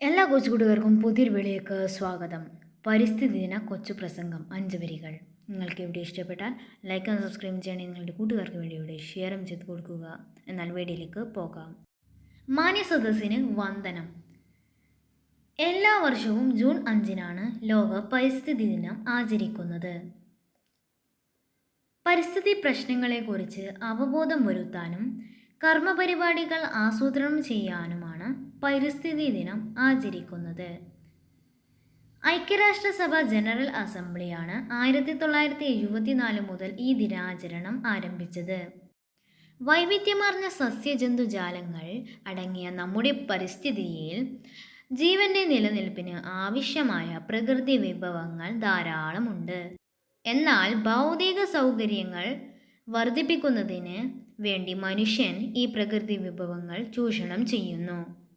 എല്ലാ കൊച്ചുകൂട്ടുകാർക്കും പുതിയൊരു വിളിയേക്ക് സ്വാഗതം. പരിസ്ഥിതി ദിന കൊച്ചു പ്രസംഗം അഞ്ച് വരികൾ. നിങ്ങൾക്ക് ഇവിടെ ഇഷ്ടപ്പെട്ടാൽ ലൈക്ക് ആൻഡ് സബ്സ്ക്രൈബ് ചെയ്യണേ നിങ്ങളുടെ കൂട്ടുകാർക്ക് വേണ്ടി ഇവിടെ ഷെയറും ചെയ്ത് കൊടുക്കുക. എന്നാൽ വീഡിയോയിലേക്ക് പോകാം. മാന്യ സദസ്സിന് വന്ദനം. എല്ലാ വർഷവും ജൂൺ അഞ്ചിനാണ് ലോക പരിസ്ഥിതി ദിനം ആചരിക്കുന്നത്. പരിസ്ഥിതി പ്രശ്നങ്ങളെക്കുറിച്ച് അവബോധം വരുത്താനും കർമ്മപരിപാടികൾ ആസൂത്രണം ചെയ്യാനുമാണ് പരിസ്ഥിതി ദിനം ആചരിക്കുന്നത്. ഐക്യരാഷ്ട്രസഭ ജനറൽ അസംബ്ലിയാണ് ആയിരത്തി തൊള്ളായിരത്തി എഴുപത്തിനാല് മുതൽ ഈ ദിനാചരണം ആരംഭിച്ചത്. വൈവിധ്യമാർന്ന സസ്യജന്തുജാലങ്ങൾ അടങ്ങിയ നമ്മുടെ പരിസ്ഥിതിയിൽ ജീവന്റെ നിലനിൽപ്പിന് ആവശ്യമായ പ്രകൃതി വിഭവങ്ങൾ ധാരാളമുണ്ട്. എന്നാൽ ഭൗതിക സൗകര്യങ്ങൾ വർദ്ധിപ്പിക്കുന്നതിന് വേണ്ടി മനുഷ്യൻ ഈ പ്രകൃതി വിഭവങ്ങൾ ചൂഷണം ചെയ്യുന്നു.